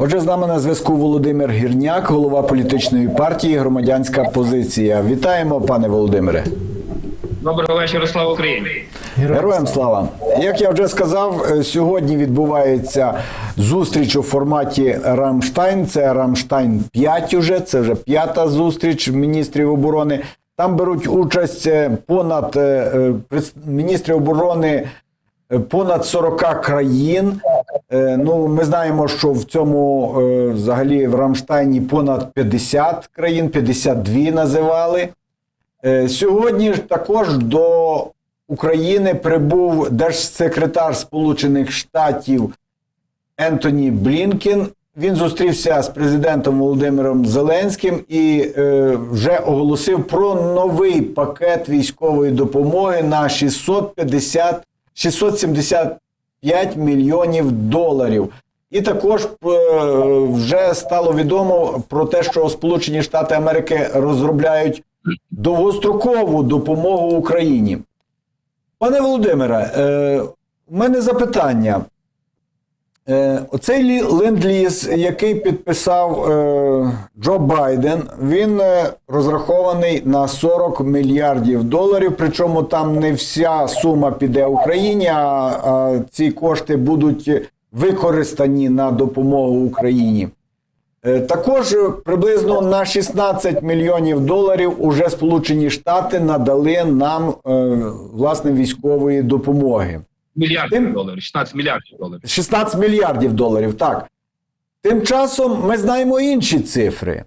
Отже, з нами на зв'язку Володимир Гірняк, голова політичної партії Громадянська позиція. Вітаємо, пане Володимире. Доброго вечора, слава Україні. Героям слава! Як я вже сказав, е, сьогодні відбувається зустріч у форматі Рамштайн. Це Рамштайн 5 уже, це вже п'ята зустріч міністрів оборони. Там беруть участь е, понад е, міністрів оборони понад 40 країн. Е, Ну, ми знаємо, що в цьому е, взагалі в Рамштайні понад 50 країн, 52 називали. Е, Сьогодні ж також до України прибув держсекретар Сполучених Штатів Ентоні Блінкен. Він зустрівся з президентом Володимиром Зеленським і е, вже оголосив про новий пакет військової допомоги на 650 675 мільйонів доларів. І також е, вже стало відомо про те, що Сполучені Штати Америки розробляють довгострокову допомогу Україні. Пане Володимире, е, у мене запитання. Е, оцей лі- ленд-ліз, який підписав е, Джо Байден, він е, розрахований на 40 мільярдів доларів. Причому там не вся сума піде Україні, а, ці кошти будуть використані на допомогу Україні. Також приблизно на 16 мільйонів доларів уже Сполучені Штати надали нам власне військової допомоги. Мільярдів Тим- доларів, 16 мільярдів доларів. 16 мільярдів доларів, так. Тим часом ми знаємо інші цифри.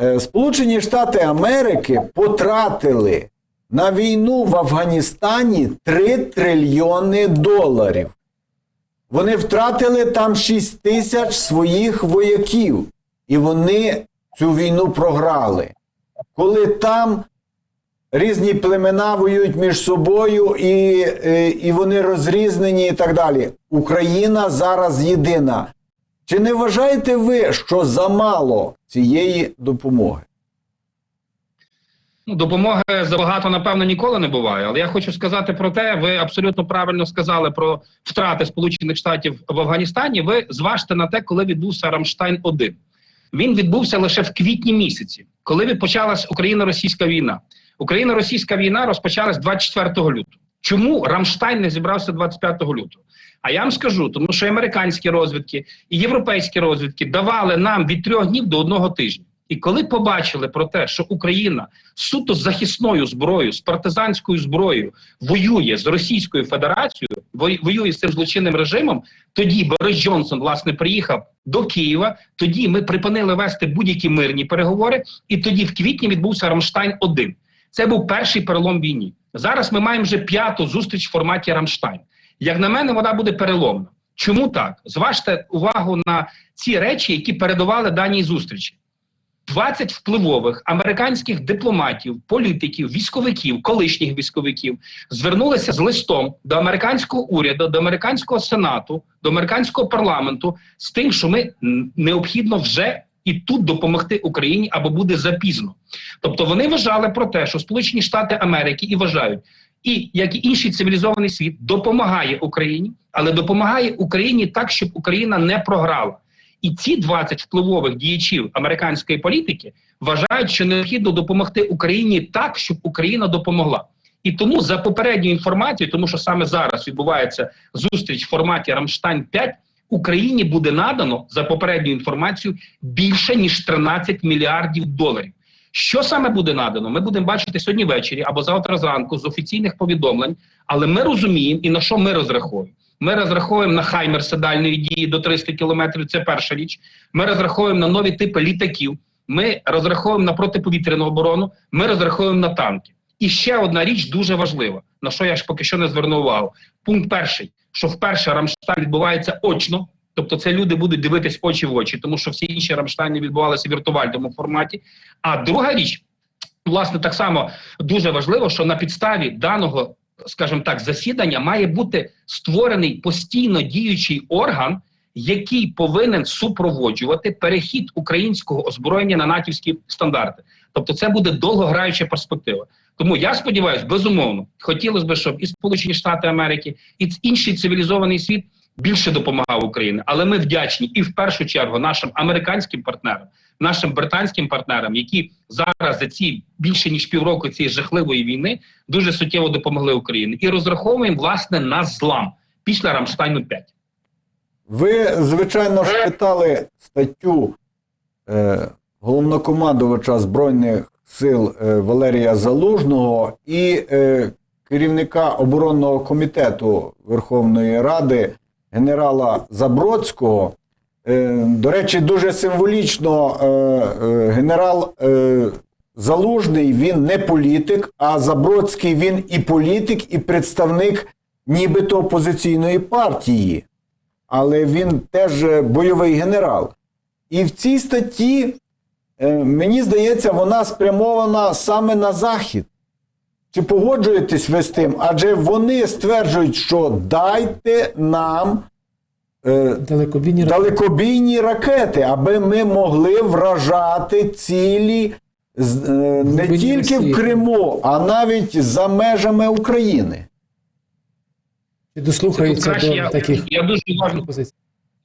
Е, Сполучені Штати Америки потратили на війну в Афганістані 3 трильйони доларів. Вони втратили там 6 тисяч своїх вояків, і вони цю війну програли. Коли там різні племена воюють між собою, і, е, і вони розрізнені, і так далі. Україна зараз єдина. Чи не вважаєте ви, що замало цієї допомоги? Ну, допомоги забагато, напевно, ніколи не буває. Але я хочу сказати про те, ви абсолютно правильно сказали про втрати Сполучених Штатів в Афганістані. Ви зважте на те, коли відбувся Рамштайн 1 Він відбувся лише в квітні місяці, коли почалась Україно-російська війна. Україно-російська війна розпочалась 24 лютого. Чому Рамштайн не зібрався 25 лютого? А я вам скажу, тому що американські розвідки і європейські розвідки давали нам від трьох днів до одного тижня. І коли побачили про те, що Україна суто захисною зброєю, з партизанською зброєю воює з Російською Федерацією, воює з цим злочинним режимом, тоді Борис Джонсон власне приїхав до Києва. Тоді ми припинили вести будь-які мирні переговори, і тоді в квітні відбувся Рамштайн 1 Це був перший перелом війні. Зараз ми маємо вже п'яту зустріч в форматі Рамштайн. Як на мене, вона буде переломна. Чому так? Зважте увагу на ці речі, які передували даній зустрічі. 20 впливових американських дипломатів, політиків, військовиків, колишніх військовиків звернулися з листом до американського уряду, до американського сенату, до американського парламенту з тим, що ми необхідно вже і тут допомогти Україні або буде запізно. Тобто вони вважали про те, що Сполучені Штати Америки і вважають, і як і інший цивілізований світ допомагає Україні, але допомагає Україні так, щоб Україна не програла. І ці 20 впливових діячів американської політики вважають, що необхідно допомогти Україні так, щоб Україна допомогла. І тому за попередньою інформацією, тому що саме зараз відбувається зустріч в форматі Рамштайн 5 Україні буде надано за попередньою інформацією більше ніж 13 мільярдів доларів. Що саме буде надано? Ми будемо бачити сьогодні ввечері або завтра зранку з офіційних повідомлень, але ми розуміємо і на що ми розраховуємо. Ми розраховуємо на хаймерси дальної дії до 300 кілометрів. Це перша річ. Ми розраховуємо на нові типи літаків. Ми розраховуємо на протиповітряну оборону. Ми розраховуємо на танки. І ще одна річ дуже важлива, на що я ж поки що не звернув увагу. Пункт перший, що вперше Рамштайн відбувається очно, тобто це люди будуть дивитись очі в очі, тому що всі інші Рамштайни відбувалися в віртуальному форматі. А друга річ, власне, так само дуже важливо, що на підставі даного, скажімо так, засідання має бути створений постійно діючий орган, який повинен супроводжувати перехід українського озброєння на натівські стандарти. Тобто, це буде довгограюча перспектива. Тому я сподіваюся, безумовно, хотілося б, щоб і Сполучені Штати Америки, і інший цивілізований світ більше допомагав Україні. Але ми вдячні і в першу чергу нашим американським партнерам, нашим британським партнерам, які зараз за ці більше ніж півроку цієї жахливої війни дуже суттєво допомогли Україні і розраховуємо власне на злам після Рамштайну 5 Ви, звичайно ж, читали статтю е, головнокомандувача Збройних сил е, Валерія Залужного і е, керівника оборонного комітету Верховної Ради генерала Забродського. Е, до речі, дуже символічно генерал Залужний він не політик, а Забродський він і політик, і представник нібито опозиційної партії але він теж бойовий генерал. І в цій статті, мені здається, вона спрямована саме на Захід. Чи погоджуєтесь ви з тим? Адже вони стверджують, що дайте нам е, Далекобійні ракети. далекобійні ракети, аби ми могли вражати цілі е, не тільки Росії. в Криму, а навіть за межами України. Чи дослухаються до я, таких я дуже уважно пропозицій?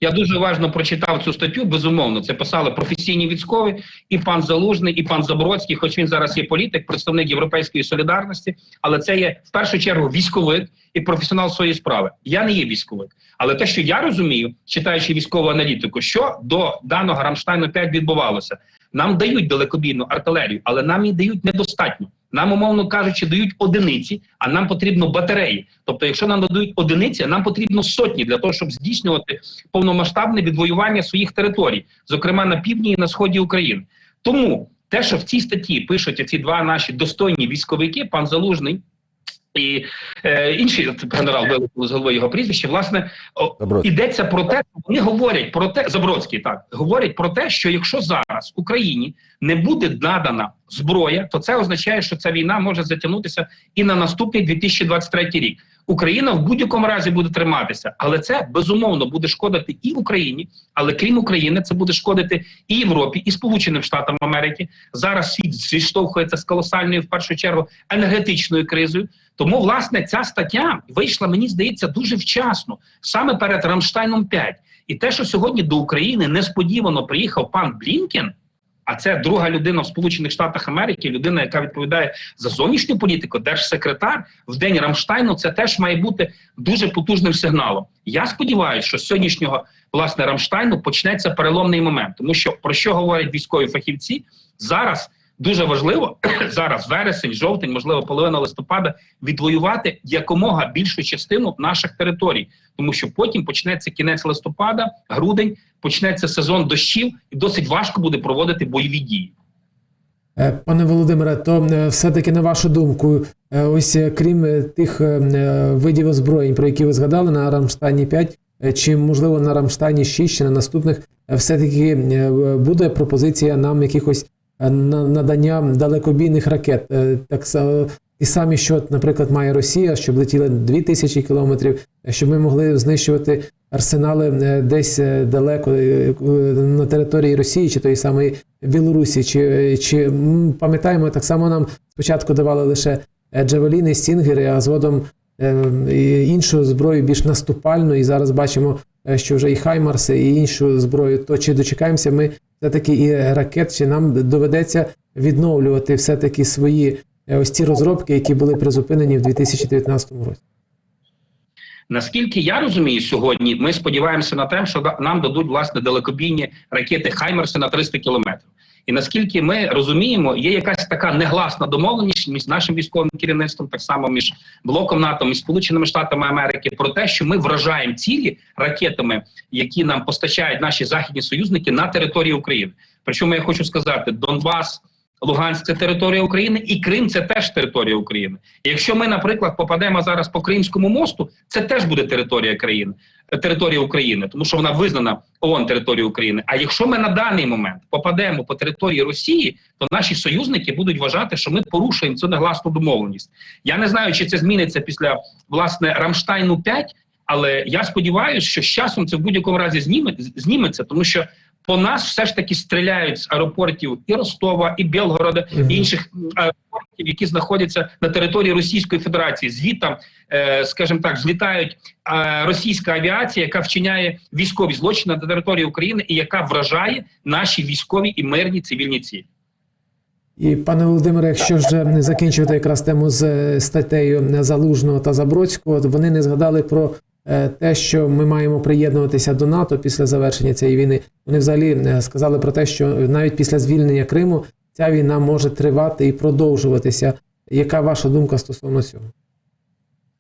Я дуже уважно прочитав цю статтю. Безумовно, це писали професійні військові, і пан Залужний, і пан Забродський, хоч він зараз є політик, представник європейської солідарності, але це є в першу чергу військовик і професіонал своєї справи. Я не є військовик, але те, що я розумію, читаючи військову аналітику, що до даного Рамштайну 5 відбувалося, нам дають далекобійну артилерію, але нам її дають недостатньо. Нам, умовно кажучи, дають одиниці, а нам потрібно батареї. Тобто, якщо нам надають одиниці, нам потрібно сотні для того, щоб здійснювати повномасштабне відвоювання своїх територій, зокрема на півдні і на сході України. Тому те, що в цій статті пишуть ці два наші достойні військовики, пан Залужний. І е, інший генерал вилетіло з голови його прізвище, власне, Забродський. йдеться про те, вони говорять про те, Забродський так говорять про те, що якщо зараз Україні не буде надана зброя, то це означає, що ця війна може затягнутися і на наступний 2023 рік. Україна в будь-якому разі буде триматися, але це безумовно буде шкодити і Україні, але крім України, це буде шкодити і Європі, і Сполученим Штатам Америки. Зараз світ зіштовхується з колосальною в першу чергу енергетичною кризою. Тому власне ця стаття вийшла, мені здається, дуже вчасно, саме перед Рамштайном 5. І те, що сьогодні до України несподівано приїхав пан Блінкен. А це друга людина в Сполучених Штатах Америки, людина, яка відповідає за зовнішню політику, держсекретар в день Рамштайну. Це теж має бути дуже потужним сигналом. Я сподіваюся, що з сьогоднішнього власне Рамштайну почнеться переломний момент, тому що про що говорять військові фахівці зараз. Дуже важливо зараз вересень, жовтень, можливо, половина листопада відвоювати якомога більшу частину наших територій, тому що потім почнеться кінець листопада, грудень, почнеться сезон дощів, і досить важко буде проводити бойові дії. Е, Пане Володимире, то е, все-таки на вашу думку, е, ось крім тих видів озброєнь, про які ви згадали на Рамштайні 5, е, чи можливо на Рамштайні 6 чи на наступних, е, все-таки е, буде пропозиція нам якихось надання далекобійних ракет, Е, так ті самі, що, наприклад, має Росія, щоб летіли 2000 кілометрів, е, щоб ми могли знищувати арсенали е, десь е, далеко е, е, на території Росії чи тої самої Білорусі. Чи, чи пам'ятаємо, так само нам спочатку давали лише е, джавеліни, стінгери, а згодом е, іншу зброю більш наступальну. І зараз бачимо, е, що вже і Хаймарси, і іншу зброю. То чи дочекаємося ми все-таки і ракет, чи нам доведеться відновлювати все-таки свої е, ось ці розробки, які були призупинені в 2019 році? Наскільки я розумію, сьогодні ми сподіваємося на те, що нам дадуть власне далекобійні ракети Хаймерси на 300 кілометрів. І наскільки ми розуміємо, є якась така негласна домовленість між нашим військовим керівництвом, так само між блоком НАТО і Сполученими Штатами Америки, про те, що ми вражаємо цілі ракетами, які нам постачають наші західні союзники на території України. Причому я хочу сказати, Донбас. Луганськ це територія України, і Крим це теж територія України. Якщо ми, наприклад, попадемо зараз по Кримському мосту, це теж буде територія країни, територія України, тому що вона визнана ООН територією України. А якщо ми на даний момент попадемо по території Росії, то наші союзники будуть вважати, що ми порушуємо цю негласну домовленість. Я не знаю, чи це зміниться після власне Рамштайну 5 але я сподіваюся, що з часом це в будь-якому разі зніме, зніметься, тому що По нас все ж таки стріляють з аеропортів і Ростова, і Білгорода, Мгм. і інших м, аеропортів, які знаходяться на території Російської Федерації. Звідти, е, скажімо так, злітають е, російська авіація, яка вчиняє військові злочини на території України і яка вражає наші військові і мирні цивільні цілі. І пане Володимире, якщо ж е, закінчувати якраз тему з е, статтею Залужного та Забродського, вони не згадали про е, те, що ми маємо приєднуватися до НАТО після завершення цієї війни. Вони взагалі е, сказали про те, що навіть після звільнення Криму ця війна може тривати і продовжуватися. Яка ваша думка стосовно цього?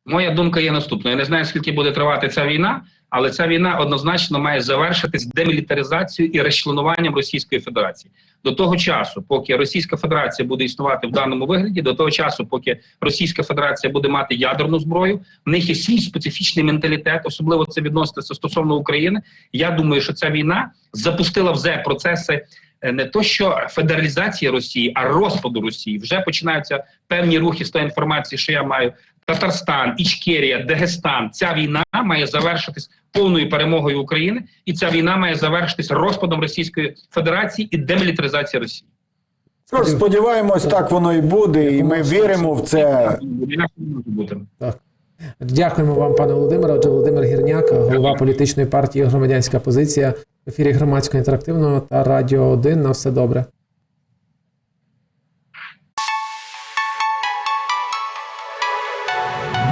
Моя думка є наступною. Я не знаю, скільки буде тривати ця війна, але ця війна однозначно має завершитись демілітаризацією і розчленуванням Російської Федерації. До того часу, поки Російська Федерація буде існувати в даному вигляді, до того часу, поки Російська Федерація буде мати ядерну зброю, в них є свій специфічний менталітет, особливо це відноситься стосовно України. Я думаю, що ця війна запустила вже процеси. е, Не то, що федералізації Росії, а розпаду Росії вже починаються певні рухи з тої інформації, що я маю Татарстан, Ічкерія, Дагестан. Ця війна має завершитись повною перемогою України, і ця війна має завершитись розпадом Російської Федерації і демілітаризацією Росії. Тож сподіваємось, так воно і буде, і ми віримо в це. Так. Дякуємо вам, пане Володимире. Отже, Володимир Гірняк, голова політичної партії Громадянська позиція в ефірі громадського інтерактивного та Радіо 1. На все добре.